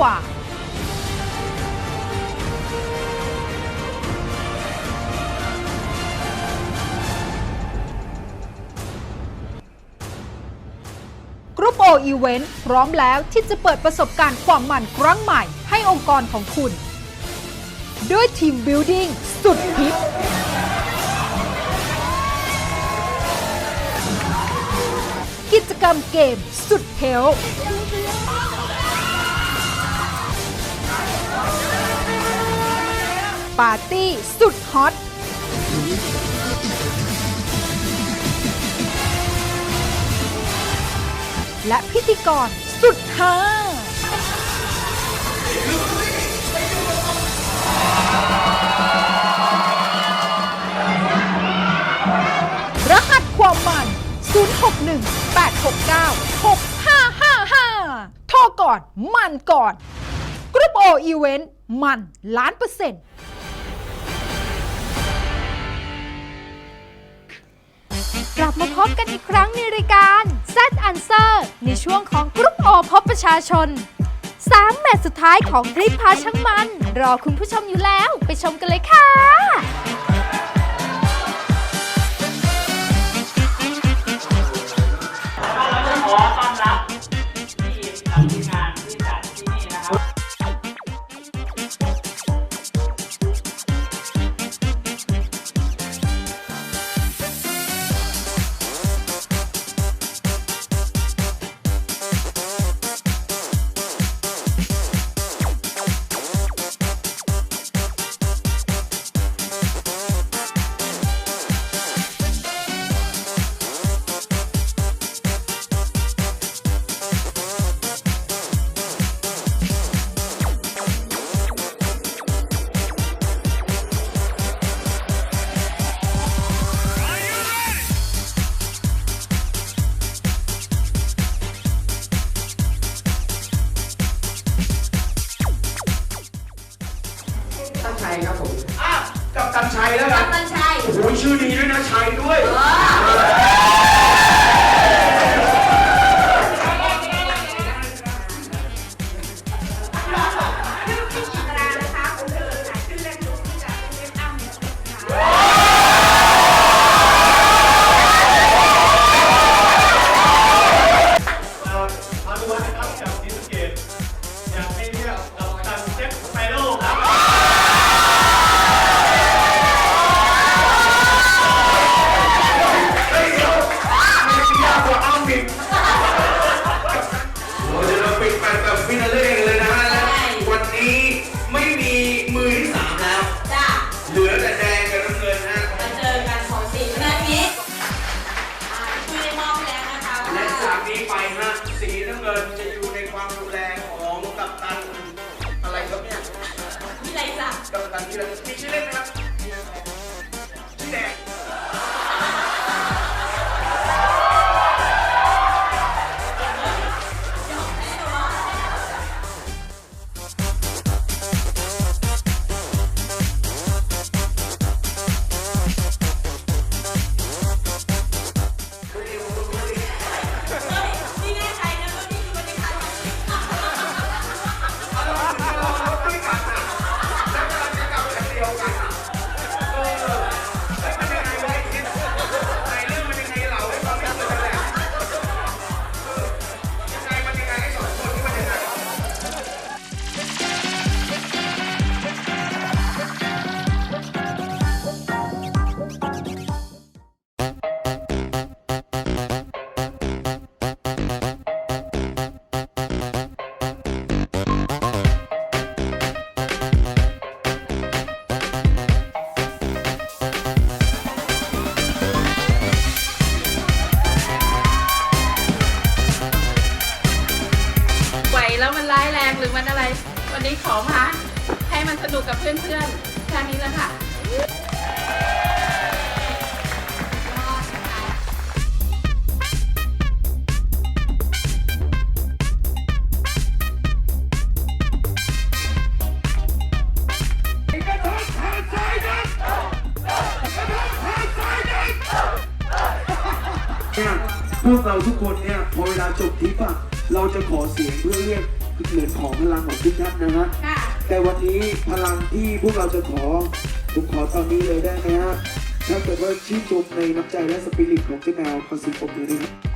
กว่า กรุ๊ปโออีเวนต์พร้อมแล้วที่จะเปิดประสบการณ์ความมันครั้งใหม่ให้องค์กรของคุณ ด้วยทีมบิ l ดิ้งสุดฮิตกิจกรรมเกมสุดเทล ปาร์ตี้สุดฮอตและพิธีกรสุดฮารหัสความมัน 061 869 6555 โทรก่อน มันก่อน กรุ๊ปโออีเวนต์ มันล้านเปอร์เซ็นต์ กลับมาพบกันอีกครั้งในรายการ Z Answer ในช่วงของกรุ๊ปโอพบประชาชน 3 แมตช์สุดท้ายของคลิปพาช่างมัน รอคุณผู้ชมอยู่แล้วไปชมกันเลยค่ะ ขอ ชัยครับผมอะกับตันชัยแล้วกันมันใช่โอ้โหชื่อดีด้วยนะชัยด้วยมา วันนี้ขอมาให้มันสนุกกับเพื่อนๆแค่นี้แล้วค่ะพวกเราทุกคนเนี่ยพอเวลาจบทิปอะเราจะขอเสียงเพื่อเรียก เหมือนของพลังของทุกท่านนะฮะแต่วันนี้พลังที่พวกเราจะขอผมขอตอนนี้เลยได้ไหมฮะถ้าเกิดว่าชื่นชมในน้ำใจและสปิริตของเจ้าแมวคอเสิบปรผมเลยนะ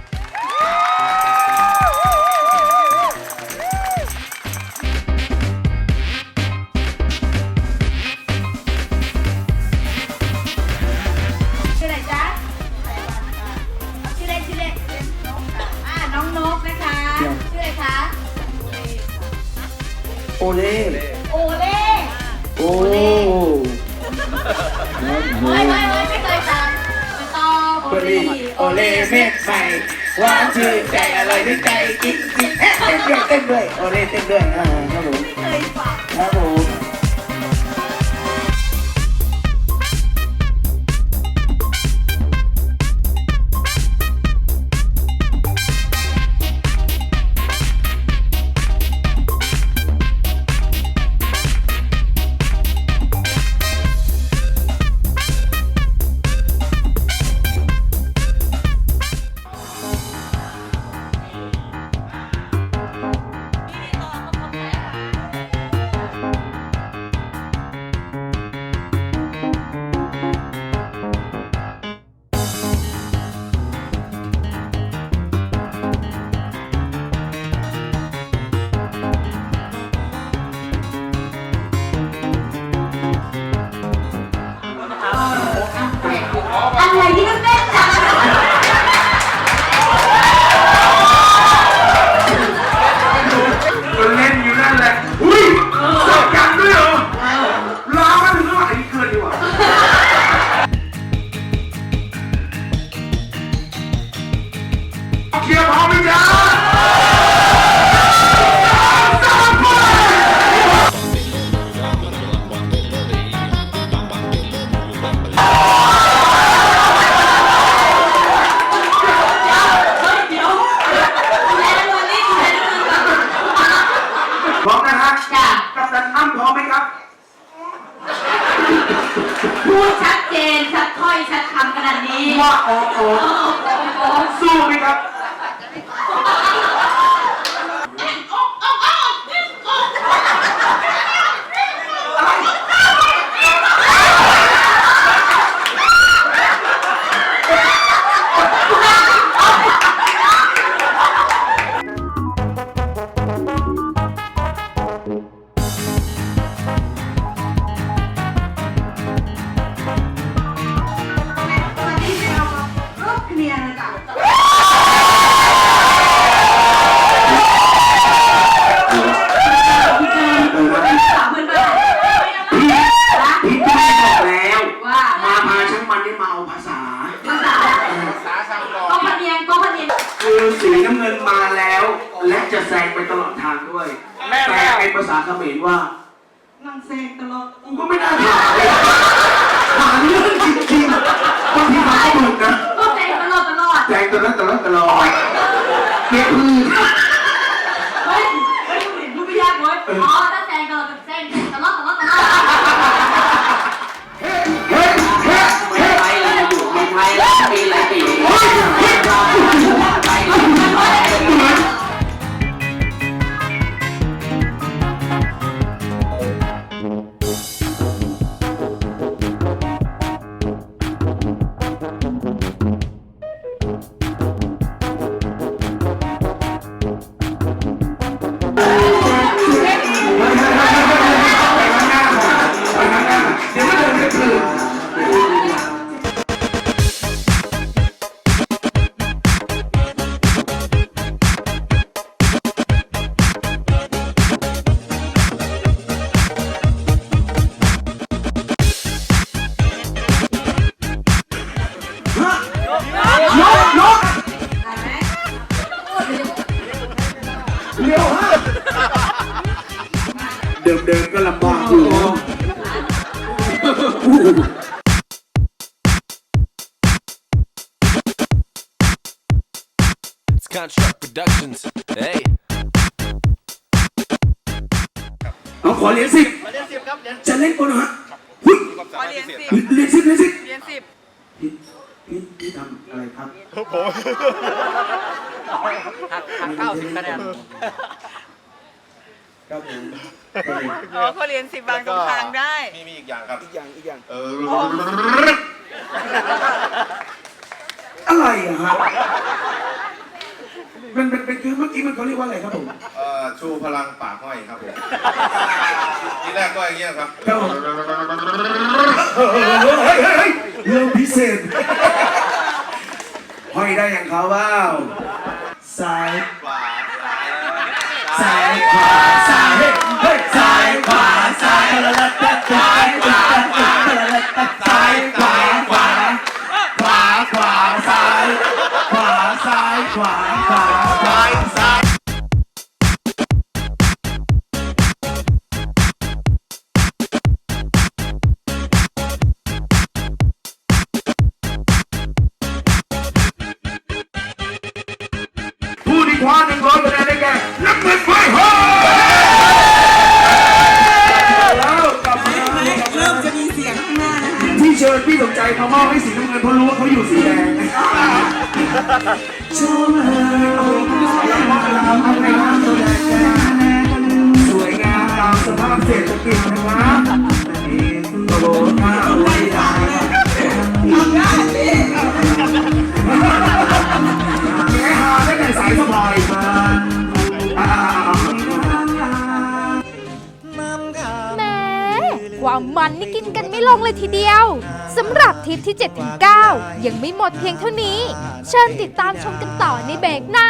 เป็ภาษาเขมรว่า นางแซงตลอดกูก็ไม่น่าถาเลยถามเรื่องจริงๆบางทีถามก็หมึกนะก็แซงตลอดตลอดแซงตลอดตลอดตลอดเก็บพื้นเฮ้ยเฮ้ยดูดิดูไม่ยากเว้ยอ๋อถ้าแซงตลอดกัแซงตลอดตลอดตลอด ขอเหรียญสิบยญสิบจะเล่นบอลเฮะหุ้ยขอเหรียญสิบเหรียญสิบเหรียญสิบยญสิบพี่พี่พี่ทำอะไรครับผมหักหักเก้าสิบคะแนนครับผมอ๋อเขาเรียนสิบบางตรงทางได้ มีมีอีกอย่างครับ อีกอย่างอีกอย่าง เออ อะไรอะฮะ มันเป็นเป็นคือเมื่อกี้มันเขาเรียกว่าอะไรครับผม เอ่อชูพลังปากห้อยครับผมทีแรกก็อย่างเงี้ยครับครับผม เฮ้ยเฮ้ยเฮ้ยเฮ้ยเรื่องพิเศษห้อยได้อย่างเขาว้าวซ้าย ขวาซ้ายขวา กินกันไม่ลงเลยทีเดียวสำหรับทริปที่ 7-9 ยังไม่หมดเพียงเท่านี้ เชิญติดตามชมกันต่อในเบรกหน้า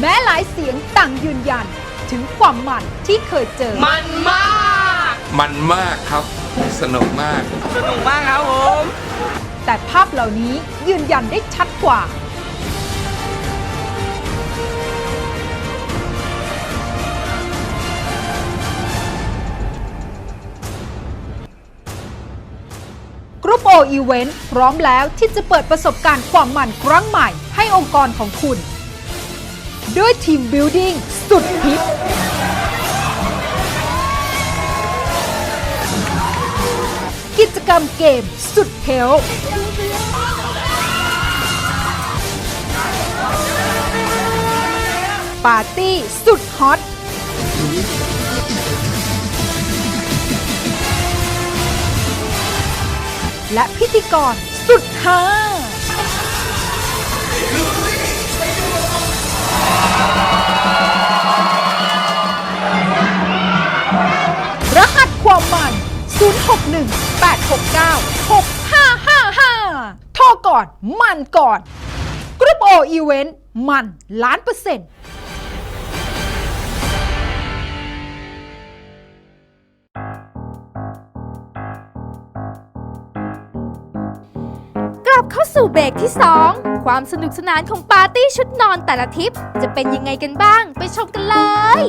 แม้หลายเสียงต่างยืนยัน ถึงความมันที่เคยเจอ มันมาก มันมากครับ สนุกมาก สนุกมากครับผม แต่ภาพเหล่านี้ยืนยันได้ชัดกว่ากรุ๊ปโออีเวนต์พร้อมแล้วที่จะเปิดประสบการณ์ความมันครั้งใหม่ให้องค์กรของคุณ ด้วยทีมบิ l ดิ้งสุดฮิตกิจกรรมเกมสุดเพลปาร์ตี้สุดฮอต และพิธีกรสุดฮา 869 6555 โทรก่อน มันก่อน กรุ๊ปโออีเวนต์ มันล้านเปอร์เซ็นต์กลับเข้าสู่เบรกที่ 2 ความสนุกสนานของปาร์ตี้ชุดนอนแต่ละทริป จะเป็นยังไงกันบ้างไปชมกันเลย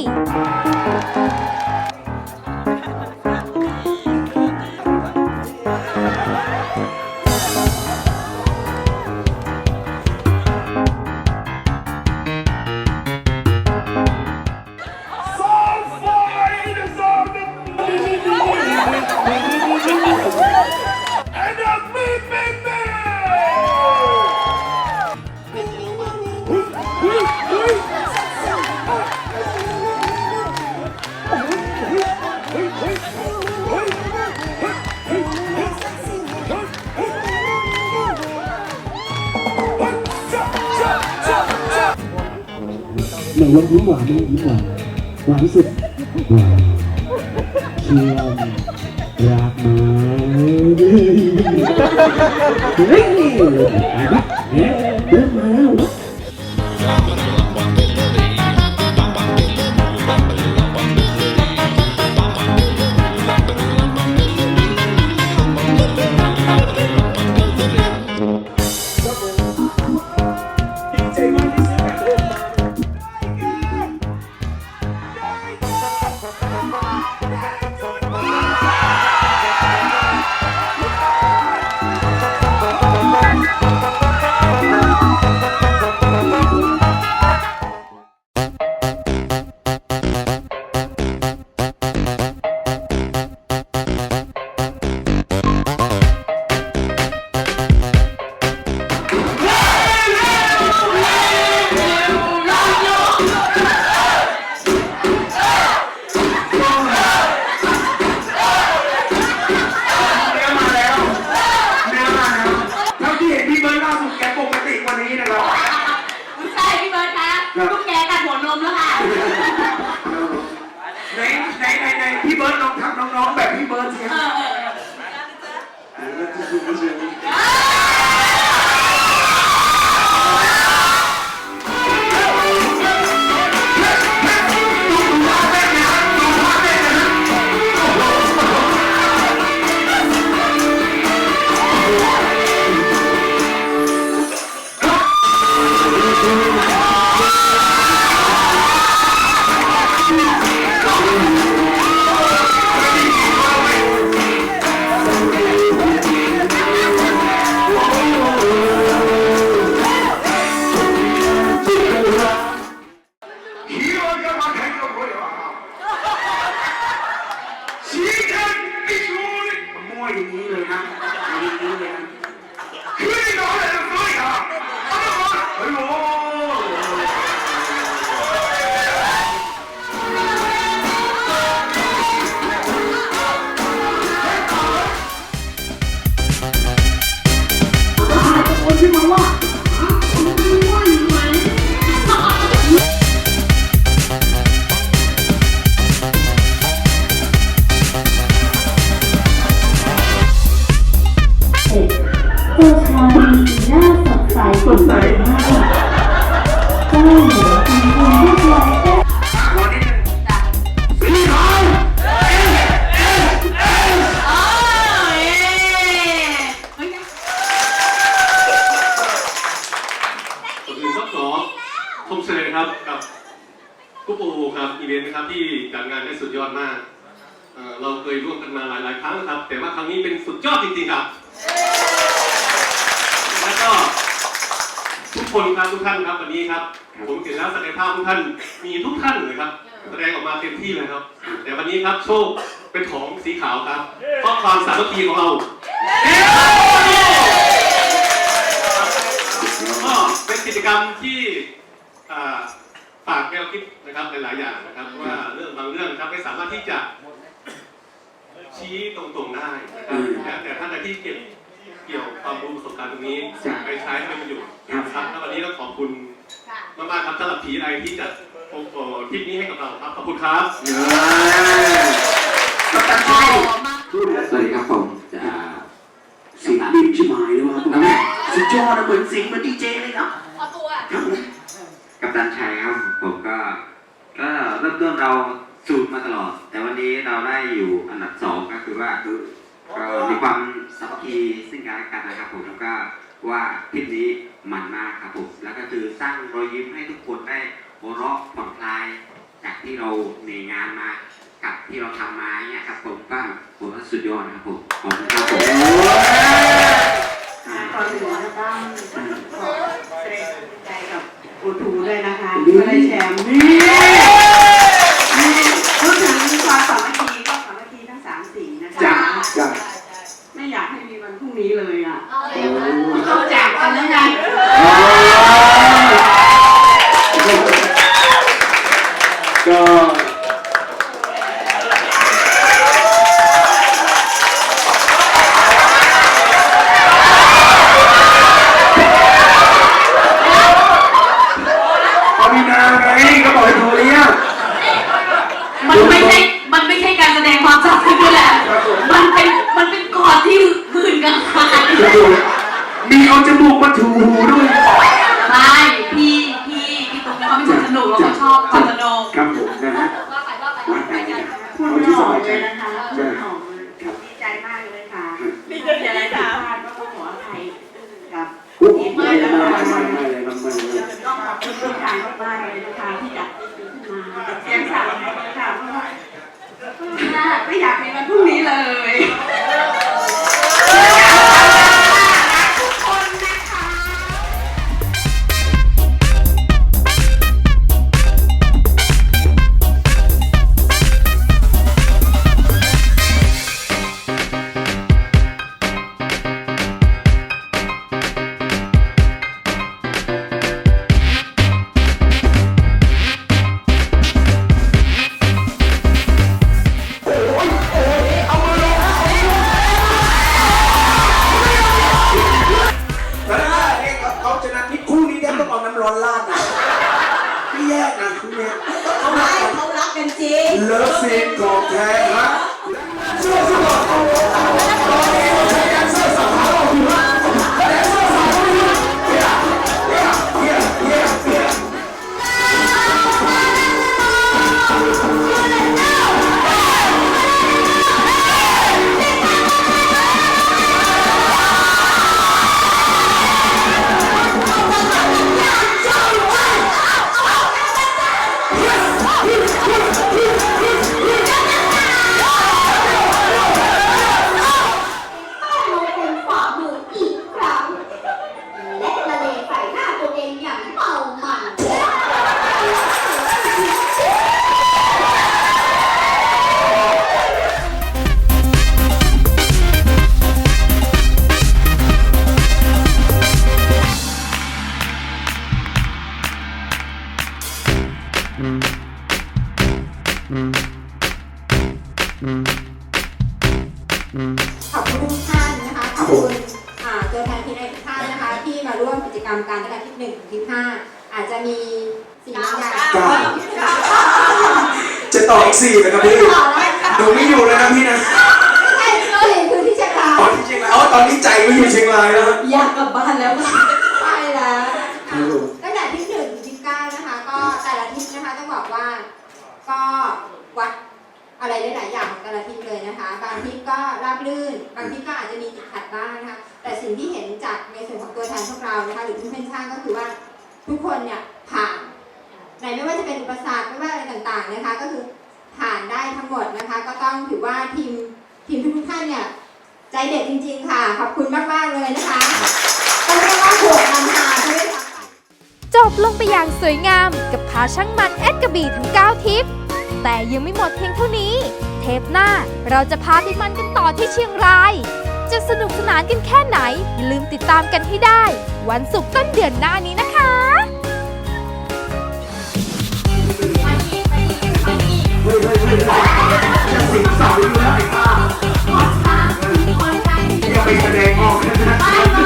หนึ่งวันยิ้มหวานยิ้มหวานหวานที่สุดหวานเชื่อมรักไหมเฮ้ยเฮ้ย นะครับกับกุ๊ปโอครับอีเวนต์นะครับที่จัดงานได้สุดยอดมากเอ่อเราเคยร่วมกันมาหลายๆครั้งนะครับ แต่ว่าครั้งนี้เป็นสุดยอดจริงๆครับ แล้วก็ทุกคนครับทุกท่านครับวันนี้ครับ ผมเห็นแล้วศักยภาพทุกท่านมีทุกท่านเลยครับแสดงออกมาเต็มที่เลยครับ แต่วันนี้ครับโชคเป็นของสีขาวครับเพราะความสามัคคีของเราก็เป็นกิจกรรมที่อ่า ฝากแนวคิดนะครับหลายๆอย่างนะครับ ว่าเรื่องบางเรื่องนะครับไม่สามารถที่จะชี้ตรงๆได้นะครับแต่แต่ท่านใดที่เก็บเกี่ยวความรู้ประสบการณ์ตรงนี้ไปใช้ให้เป็นประโยชน์นะครับแล้ววันนี้ก็ขอบคุณมากๆครับสำหรับผีไอที่จัดโอ้โหทริปนี้ให้กับเราครับขอบคุณครับกัปตันชัยสวัสดีครับผมจะเสียงดีชิมายเลยว่ะผมสุดยอดนะเหมือนเสียงเหมือนดีเจเลยเนาะขอตัวครับผม กับตันชัยครับผมก็ ก็เริ่มต้นเราสูตรมาตลอด แต่วันนี้เราได้อยู่อันดับสองก็คือว่าก็มีความสามัคคีซึ่งกันและกันนะครับผมแล้วก็ว่าทริปนี้มันมากครับผมแล้วก็คือสร้างรอยยิ้มให้ทุกคนได้หัวเราะผ่อนคลาย จากที่เราเหนื่อยงานมากับที่เราทำมาเนี่ยครับผมก็ผมว่าสุดยอดนะครับผมขอบคุณครับผมก่อนอื่นก็ต้องขอแสดง ใจกับอูทูด้วยนะคะที่ได้แชมป์นี่พูดถึงความสามัคคีก็สามัคคีทั้งสามสิ่งนะคะ จ้าจ้า ไม่อยากให้มีวันพรุ่งนี้เลยอะเข้าจากกันแล้วไง ก็พอมีนาไงก็บอกให้โทรเรียก มันไม่ใช่ มันไม่ใช่การแสดงความสามัคคีแหละ มันเป็น มันเป็นกอดที่หื่นกันขาด มี เอาจมูกมาถูหูด้วย ไม่พี่พี่พี่ตุ๊กเขาเป็นคนสนุกแล้วเขาชอบความสนุกครับผมนะฮะว่าไปว่าไปว่าไปกันพูดไม่ออกเลยนะคะใช่ดีใจมากเลยค่ะดีใจอะไรคะก็ต้องขออภัยกับโอ้โหไม่ไม่ไม่ไม่เลยมันไม่เลยต้องขอบคุณทุกทางมากๆเลยนะคะที่จัดขึ้นมาเสียงสั่นค่ะเพราะว่าไม่อยากมีวันพรุ่งนี้เลย ทนที่ในทุกท่านนะคะ ที่มาร่วมกิจกรรมการตั้งแต่ที่หนึ่งถึงที่ห้าอาจจะมีสิ่งบางอย่างเก้า จะต่ออีกสี่นะครับพี่หนูไม่อยู่เลยนะพี่นะใช่สี่คือที่เชียงรายตอนที่เชียงรายอ๋อตอนนี้ใจไม่อยู่เชียงรายแล้วอยากกลับบ้านแล้วใช่แล้วครับผมตั้งแต่ที่หนึ่งถึงที่เก้านะคะ ก็แต่ละทิศนะคะต้องบอกว่า ก็วัดอะไรหลายๆอย่างของแต่ละทิศเลยนะคะ บางทิศก็ราบรื่น บางทิศก็อาจจะมีติดขัดบ้างนะคะ แต่สิ่งที่เห็นจากในส่วนของตัวแทนพวกเรานะคะหรือเพื่อนๆช่างก็คือว่าทุกคนเนี่ยผ่านในไม่ว่าจะเป็นอุปสรรคไม่ว่าอะไรต่างๆนะคะ ก็คือผ่านได้ทั้งหมดนะคะ ก็ต้องถือว่าทีมทีมทุกท่านเนี่ยใจเด็ดจริง ๆ ค่ะขอบคุณมากๆเลยนะคะต้องเรียกว่าโหดนำทาด้วยจบลงไปอย่างสวยงามกับพาช่างมันแอดกระบี่ทั้ง 9 ทิป แต่ยังไม่หมดเพียงเท่านี้ เทปหน้าเราจะพาไปมันกันต่อที่เชียงราย จะสนุกสนานกันแค่ไหน อย่าลืมติดตามกันให้ได้ วันศุกร์ต้นเดือนหน้านี้นะคะอย่าไปแสดงออกนะ